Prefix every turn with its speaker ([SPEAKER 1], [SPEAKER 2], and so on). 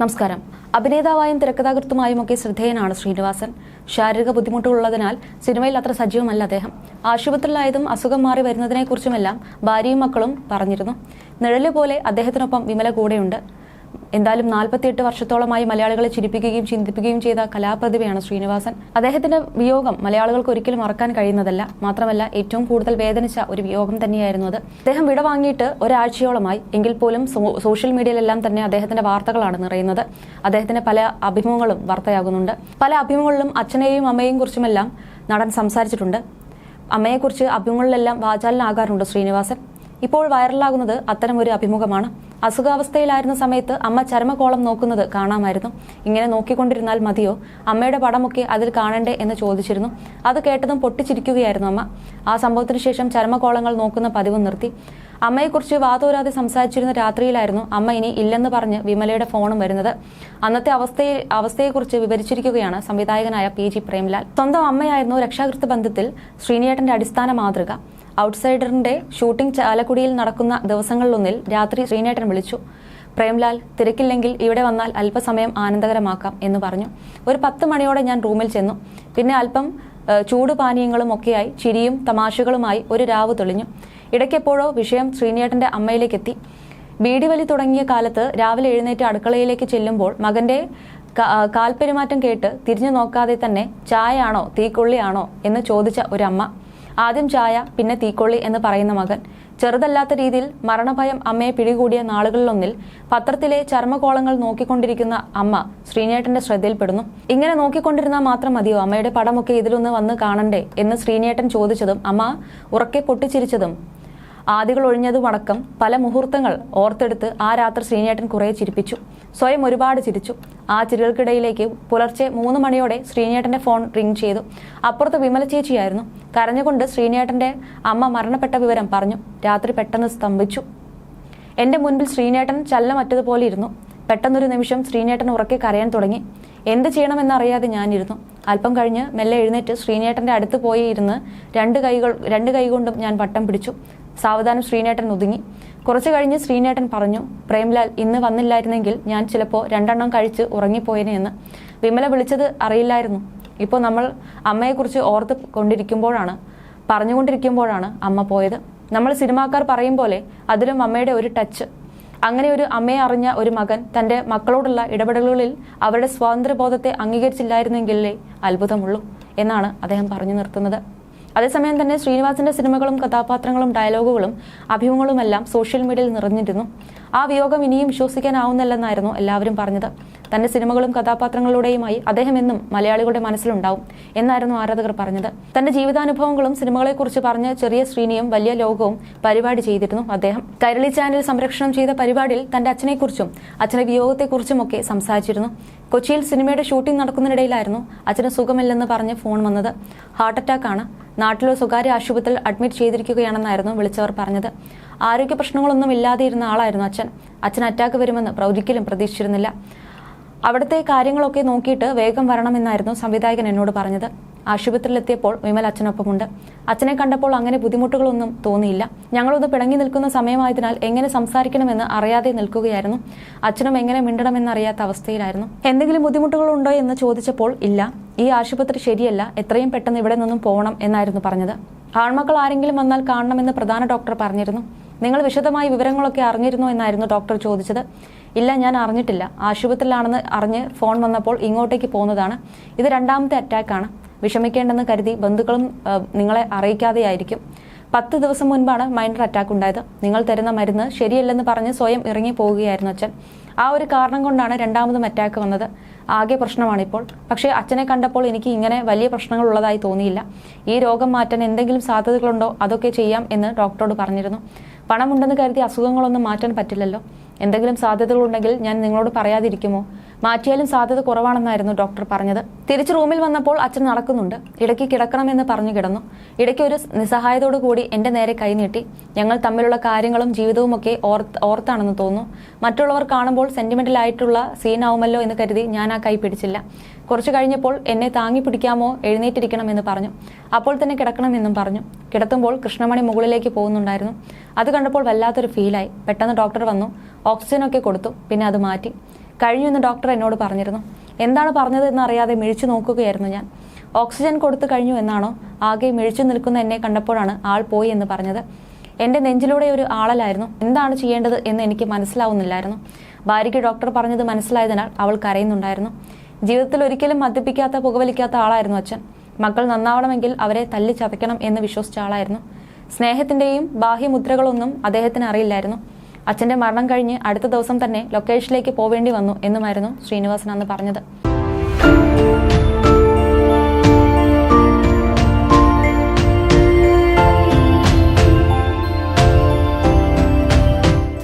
[SPEAKER 1] നമസ്കാരം. അഭിനേതാവായും തിരക്കഥാകൃത്തുമായും ഒക്കെ ശ്രദ്ധേയനാണ് ശ്രീനിവാസൻ. ശാരീരിക ബുദ്ധിമുട്ടുള്ളതിനാൽ സിനിമയിൽ അത്ര സജീവമല്ല അദ്ദേഹം. ആശുപത്രിയിലായതും അസുഖം മാറി വരുന്നതിനെക്കുറിച്ചുമെല്ലാം ഭാര്യയും മക്കളും പറഞ്ഞിരുന്നു. നിഴൽ പോലെ അദ്ദേഹത്തിനൊപ്പം വിമല കൂടെയുണ്ട്. എന്തായാലും നാൽപ്പത്തിയെട്ട് വർഷത്തോളമായി മലയാളികളെ ചിരിപ്പിക്കുകയും ചിന്തിപ്പിക്കുകയും ചെയ്ത കലാപ്രതിഭയാണ് ശ്രീനിവാസൻ. അദ്ദേഹത്തിന്റെ വിയോഗം മലയാളികൾക്ക് ഒരിക്കലും മറക്കാൻ കഴിയുന്നതല്ല. മാത്രമല്ല ഏറ്റവും കൂടുതൽ വേദനിച്ച ഒരു വിയോഗം തന്നെയായിരുന്നു അത്. അദ്ദേഹം വിട വാങ്ങിയിട്ട് ഒരാഴ്ചയോളമായി എങ്കിൽ പോലും സോഷ്യൽ മീഡിയയിലെല്ലാം തന്നെ അദ്ദേഹത്തിന്റെ വാർത്തകളാണ് നിറയുന്നത്. അദ്ദേഹത്തിന്റെ പല അഭിമുഖങ്ങളും വാർത്തയാകുന്നുണ്ട്. പല അഭിമുഖങ്ങളിലും അച്ഛനെയും അമ്മയെയും കുറിച്ചുമെല്ലാം നടൻ സംസാരിച്ചിട്ടുണ്ട്. അമ്മയെക്കുറിച്ച് അഭിമുഖങ്ങളിലെല്ലാം വാചാലനാകാറുണ്ട് ശ്രീനിവാസൻ. ഇപ്പോൾ വൈറലാകുന്നത് അത്തരം ഒരു അഭിമുഖമാണ്. അസുഖാവസ്ഥയിലായിരുന്ന സമയത്ത് അമ്മ ചരമകോളം നോക്കുന്നത് കാണാമായിരുന്നു. ഇങ്ങനെ നോക്കിക്കൊണ്ടിരുന്നാൽ മതിയോ? അമ്മയുടെ പടമൊക്കെ അതിൽ കാണണ്ടേ എന്ന് ചോദിച്ചിരുന്നു. അത് കേട്ടതും പൊട്ടിച്ചിരിക്കുകയായിരുന്നു അമ്മ. ആ സംഭവത്തിന് ശേഷം ചരമകോളങ്ങൾ നോക്കുന്ന പതിവ് നിർത്തി. അമ്മയെക്കുറിച്ച് വാതോരാതെ സംസാരിച്ചിരുന്ന രാത്രിയിലായിരുന്നു അമ്മ ഇനി ഇല്ലെന്ന് പറഞ്ഞ് വിമലയുടെ ഫോണും വരുന്നത്. അന്നത്തെ അവസ്ഥയെ അവസ്ഥയെക്കുറിച്ച് വിവരിച്ചിരിക്കുകയാണ് സംവിധായകനായ പി ജി പ്രേംലാൽ. സ്വന്തം അമ്മയായിരുന്നു രക്ഷാകൃത്യ ബന്ധത്തിൽ ശ്രീനിയേട്ടന്റെ അടിസ്ഥാന മാതൃക. ഔട്ട്സൈഡറിന്റെ ഷൂട്ടിംഗ് ചാലക്കുടിയിൽ നടക്കുന്ന ദിവസങ്ങളിലൊന്നിൽ രാത്രി ശ്രീനേട്ടൻ വിളിച്ചു. പ്രേംലാൽ തിരക്കില്ലെങ്കിൽ ഇവിടെ വന്നാൽ അല്പസമയം ആനന്ദകരമാക്കാം എന്ന് പറഞ്ഞു. ഒരു പത്ത് മണിയോടെ ഞാൻ റൂമിൽ ചെന്നു. പിന്നെ അല്പം ചൂടുപാനീയങ്ങളും ചൂട് പാനീയങ്ങളും ഒക്കെയായി ചിരിയും തമാശകളുമായി ഒരു രാവ് തെളിഞ്ഞു. ഇടയ്ക്കെപ്പോഴോ വിഷയം ശ്രീനേട്ടന്റെ അമ്മയിലേക്കെത്തി. ബീഡി വലി തുടങ്ങിയ കാലത്ത് രാവിലെ എഴുന്നേറ്റ് അടുക്കളയിലേക്ക് ചെല്ലുമ്പോൾ മകന്റെ കാൽപെരുമാറ്റം കേട്ട് തിരിഞ്ഞു നോക്കാതെ തന്നെ ചായയാണോ തീക്കൊള്ളിയാണോ എന്ന് ചോദിച്ച ഒരമ്മ ആദ്യം ചായ പിന്നെ തീക്കൊള്ളി എന്ന് പറയുന്ന മകൻ. ചെറുതല്ലാത്ത രീതിയിൽ മരണഭയം അമ്മയെ പിടികൂടിയ നാളുകളിലൊന്നിൽ പത്രത്തിലെ ചർമ്മകോളങ്ങൾ നോക്കിക്കൊണ്ടിരിക്കുന്ന അമ്മ ശ്രീനേട്ടന്റെ ശ്രദ്ധയിൽപ്പെടുന്നു. ഇങ്ങനെ നോക്കിക്കൊണ്ടിരുന്നാൽ മാത്രം മതിയോ? അമ്മയുടെ പടമൊക്കെ ഇതിലൊന്ന് വന്ന് കാണണ്ടേ എന്ന് ശ്രീനേട്ടൻ ചോദിച്ചതും അമ്മ ഉറക്കെ പൊട്ടിച്ചിരിച്ചതും ആദികൾ ഒഴിഞ്ഞതുമടക്കം പല മുഹൂർത്തങ്ങൾ ഓർത്തെടുത്ത് ആ രാത്രി ശ്രീനേട്ടൻ കുറേ ചിരിപ്പിച്ചു. സ്വയം ഒരുപാട് ചിരിച്ചു. ആ ചിരികൾക്കിടയിലേക്ക് പുലർച്ചെ മൂന്ന് മണിയോടെ ശ്രീനേട്ടന്റെ ഫോൺ റിംഗ് ചെയ്തു. അപ്പുറത്ത് വിമല ചേച്ചിയായിരുന്നു. കരഞ്ഞുകൊണ്ട് ശ്രീനേട്ടന്റെ അമ്മ മരണപ്പെട്ട വിവരം പറഞ്ഞു. രാത്രി പെട്ടെന്ന് സ്തംഭിച്ചു. എന്റെ മുൻപിൽ ശ്രീനേട്ടൻ ചല്ലമറ്റതുപോലെ ഇരുന്നു. പെട്ടെന്നൊരു നിമിഷം ശ്രീനേട്ടൻ ഉറക്കെ കരയാൻ തുടങ്ങി. എന്ത് ചെയ്യണമെന്നറിയാതെ ഞാനിരുന്നു. അല്പം കഴിഞ്ഞ് മെല്ലെ എഴുന്നേറ്റ് ശ്രീനേട്ടന്റെ അടുത്ത് പോയി ഇരുന്ന് രണ്ട് കൈകൾ രണ്ട് കൈകൊണ്ടും ഞാൻ വട്ടം പിടിച്ചു. സാവധാനം ശ്രീനേട്ടൻ ഒതുങ്ങി. കുറച്ചു കഴിഞ്ഞ് ശ്രീനേട്ടൻ പറഞ്ഞു പ്രേംലാൽ ഇന്ന് വന്നില്ലായിരുന്നെങ്കിൽ ഞാൻ ചിലപ്പോൾ രണ്ടെണ്ണം കഴിച്ച് ഉറങ്ങിപ്പോയേനെ എന്ന്. വിമല വിളിച്ചത് അറിയില്ലായിരുന്നു. ഇപ്പോൾ നമ്മൾ അമ്മയെക്കുറിച്ച് ഓർത്ത് കൊണ്ടിരിക്കുമ്പോഴാണ് പറഞ്ഞുകൊണ്ടിരിക്കുമ്പോഴാണ് അമ്മ പോയത്. നമ്മൾ സിനിമാക്കാർ പറയും പോലെ അതിലും അമ്മയുടെ ഒരു ടച്ച്. അങ്ങനെ ഒരു അമ്മയെ അറിഞ്ഞ ഒരു മകൻ തന്റെ മക്കളോടുള്ള ഇടപെടലുകളിൽ അവരുടെ സ്വാതന്ത്ര്യബോധത്തെ അംഗീകരിച്ചില്ലായിരുന്നെങ്കിലേ അത്ഭുതമുള്ളൂ എന്നാണ് അദ്ദേഹം പറഞ്ഞു നിർത്തുന്നത്. അതേസമയം തന്നെ ശ്രീനിവാസിന്റെ സിനിമകളും കഥാപാത്രങ്ങളും ഡയലോഗുകളും അഭിമുഖങ്ങളുമെല്ലാം സോഷ്യൽ മീഡിയയിൽ നിറഞ്ഞിരുന്നു. ആ വിയോഗം ഇനിയും വിശ്വസിക്കാനാവുന്നില്ലെന്നായിരുന്നു എല്ലാവരും പറഞ്ഞത്. തന്റെ സിനിമകളും കഥാപാത്രങ്ങളിലൂടെയുമായി അദ്ദേഹം എന്നും മലയാളികളുടെ മനസ്സിലുണ്ടാവും എന്നായിരുന്നു ആരാധകർ പറഞ്ഞത്. തന്റെ ജീവിതാനുഭവങ്ങളും സിനിമകളെക്കുറിച്ച് പറഞ്ഞ് ചെറിയ ശ്രീനിയും വലിയ ലോകവും പരിപാടി ചെയ്തിരുന്നു അദ്ദേഹം. കൈരളി ചാനൽ സംരക്ഷണം ചെയ്ത പരിപാടിയിൽ തന്റെ അച്ഛനെക്കുറിച്ചും അച്ഛന്റെ വിയോഗത്തെക്കുറിച്ചുമൊക്കെ സംസാരിച്ചിരുന്നു. കൊച്ചിയിൽ സിനിമയുടെ ഷൂട്ടിംഗ് നടക്കുന്നതിനിടയിലായിരുന്നു അച്ഛന് സുഖമില്ലെന്ന് പറഞ്ഞ് ഫോൺ വന്നത്. ഹാർട്ട് അറ്റാക്കാണ്. നാട്ടിലെ സ്വകാര്യ ആശുപത്രിയിൽ അഡ്മിറ്റ് ചെയ്തിരിക്കുകയാണെന്നായിരുന്നു വിളിച്ചവർ പറഞ്ഞത്. ആരോഗ്യ പ്രശ്നങ്ങളൊന്നും ഇല്ലാതെ ഇരുന്ന ആളായിരുന്നു അച്ഛൻ. അച്ഛൻ അറ്റാക്ക് വരുമെന്ന് ഒരിക്കലും പ്രതീക്ഷിച്ചിരുന്നില്ല. അവിടുത്തെ കാര്യങ്ങളൊക്കെ നോക്കിയിട്ട് വേഗം വരണമെന്നായിരുന്നു സംവിധായകൻ എന്നോട് പറഞ്ഞത്. ആശുപത്രിയിലെത്തിയപ്പോൾ വിമൽ അച്ഛനൊപ്പമുണ്ട്. അച്ഛനെ കണ്ടപ്പോൾ അങ്ങനെ ബുദ്ധിമുട്ടുകളൊന്നും തോന്നിയില്ല. ഞങ്ങളൊന്ന് പിണങ്ങി നിൽക്കുന്ന സമയമായതിനാൽ എങ്ങനെ സംസാരിക്കണമെന്ന് അറിയാതെ നിൽക്കുകയായിരുന്നു. അച്ഛനും എങ്ങനെ മിണ്ടണമെന്നറിയാത്ത അവസ്ഥയിലായിരുന്നു. എന്തെങ്കിലും ബുദ്ധിമുട്ടുകളുണ്ടോ എന്ന് ചോദിച്ചപ്പോൾ ഇല്ല. ഈ ആശുപത്രി ശരിയല്ല. എത്രയും പെട്ടെന്ന് ഇവിടെ നിന്നും പോകണം എന്നായിരുന്നു പറഞ്ഞത്. ആൺമക്കൾ ആരെങ്കിലും വന്നാൽ കാണണമെന്ന് പ്രധാന ഡോക്ടർ പറഞ്ഞിരുന്നു. നിങ്ങൾ വിശദമായ വിവരങ്ങളൊക്കെ അറിഞ്ഞിരുന്നോ എന്നായിരുന്നു ഡോക്ടർ ചോദിച്ചത്. ഇല്ല ഞാൻ അറിഞ്ഞിട്ടില്ല. ആശുപത്രിയിലാണെന്ന് അറിഞ്ഞ് ഫോൺ വന്നപ്പോൾ ഇങ്ങോട്ടേക്ക് പോകുന്നതാണ്. ഇത് രണ്ടാമത്തെ അറ്റാക്കാണ്. വിഷമിക്കേണ്ടെന്ന് കരുതി ബന്ധുക്കളും നിങ്ങളെ അറിയിക്കാതെയായിരിക്കും. പത്ത് ദിവസം മുൻപാണ് മൈനർ അറ്റാക്ക് ഉണ്ടായത്. നിങ്ങൾ തരുന്ന മരുന്ന് ശരിയല്ലെന്ന് പറഞ്ഞ് സ്വയം ഇറങ്ങി പോവുകയായിരുന്നു അച്ഛൻ. ആ ഒരു കാരണം കൊണ്ടാണ് രണ്ടാമതും അറ്റാക്ക് വന്നത്. ആകെ പ്രശ്നമാണിപ്പോൾ. പക്ഷേ അച്ഛനെ കണ്ടപ്പോൾ എനിക്ക് ഇങ്ങനെ വലിയ പ്രശ്നങ്ങൾ ഉള്ളതായി തോന്നിയില്ല. ഈ രോഗം മാറ്റാൻ എന്തെങ്കിലും സാധ്യതകളുണ്ടോ? അതൊക്കെ ചെയ്യാം എന്ന് ഡോക്ടറോട് പറഞ്ഞിരുന്നു. പണമുണ്ടെന്ന് കരുതി അസുഖങ്ങളൊന്നും മാറ്റാൻ പറ്റില്ലല്ലോ. എന്തെങ്കിലും സാധ്യതകളുണ്ടെങ്കിൽ ഞാൻ നിങ്ങളോട് പറയാതിരിക്കുമോ? മാറ്റിയാലും സാധ്യത കുറവാണെന്നായിരുന്നു ഡോക്ടർ പറഞ്ഞത്. തിരിച്ച് റൂമിൽ വന്നപ്പോൾ അച്ഛൻ നടക്കുന്നുണ്ട്. ഇടയ്ക്ക് കിടക്കണമെന്ന് പറഞ്ഞു കിടന്നു. ഇടയ്ക്ക് ഒരു നിസ്സഹായതോടു കൂടി എന്റെ നേരെ കൈനീട്ടി ഞങ്ങൾ തമ്മിലുള്ള കാര്യങ്ങളും ജീവിതവുമൊക്കെ ഓർത്ത് ഓർത്താണെന്ന് തോന്നുന്നു. മറ്റുള്ളവർ കാണുമ്പോൾ സെന്റിമെന്റൽ ആയിട്ടുള്ള സീനാവുമല്ലോ എന്ന് കരുതി ഞാൻ ആ കൈ പിടിച്ചില്ല. കുറച്ചു കഴിഞ്ഞപ്പോൾ എന്നെ താങ്ങി പിടിക്കാമോ എഴുന്നേറ്റിരിക്കണമെന്ന് പറഞ്ഞു. അപ്പോൾ തന്നെ കിടക്കണമെന്നും പറഞ്ഞു. കിടത്തുമ്പോൾ കൃഷ്ണമണി മുകളിലേക്ക് പോകുന്നുണ്ടായിരുന്നു. അത് കണ്ടപ്പോൾ വല്ലാത്തൊരു ഫീലായി പെട്ടെന്ന് ഡോക്ടർ വന്നു. ഓക്സിജനൊക്കെ കൊടുത്തു. പിന്നെ അത് മാറ്റി. കഴിഞ്ഞു എന്ന് ഡോക്ടർ എന്നോട് പറഞ്ഞിരുന്നു. എന്താണ് പറഞ്ഞതെന്ന് അറിയാതെ മിഴിച്ചു നോക്കുകയായിരുന്നു ഞാൻ. ഓക്സിജൻ കൊടുത്തു കഴിഞ്ഞു എന്നാണോ? ആകെ മിഴിച്ചു നിൽക്കുന്ന എന്നെ കണ്ടപ്പോഴാണ് ആൾ പോയി എന്ന് പറഞ്ഞത്. എന്റെ നെഞ്ചിലൂടെ ഒരു ആളലായിരുന്നു. എന്താണ് ചെയ്യേണ്ടത് എന്ന് എനിക്ക് മനസ്സിലാവുന്നില്ലായിരുന്നു. ഭാര്യയ്ക്ക് ഡോക്ടർ പറഞ്ഞത് മനസ്സിലായതിനാൽ അവൾ കരയുന്നുണ്ടായിരുന്നു. ജീവിതത്തിൽ ഒരിക്കലും മദ്യപിക്കാത്ത പുകവലിക്കാത്ത ആളായിരുന്നു അച്ഛൻ. മക്കൾ നന്നാവണമെങ്കിൽ അവരെ തല്ലി ചതയ്ക്കണം എന്ന് വിശ്വസിച്ച ആളായിരുന്നു. സ്നേഹത്തിന്റെയും ബാഹ്യമുദ്രകളൊന്നും അദ്ദേഹത്തിന് അറിയില്ലായിരുന്നു. അച്ഛന്റെ മരണം കഴിഞ്ഞ് അടുത്ത ദിവസം തന്നെ ലൊക്കേഷനിലേക്ക് പോവേണ്ടി വന്നു എന്നുമായിരുന്നു ശ്രീനിവാസൻ അന്ന് പറഞ്ഞത്.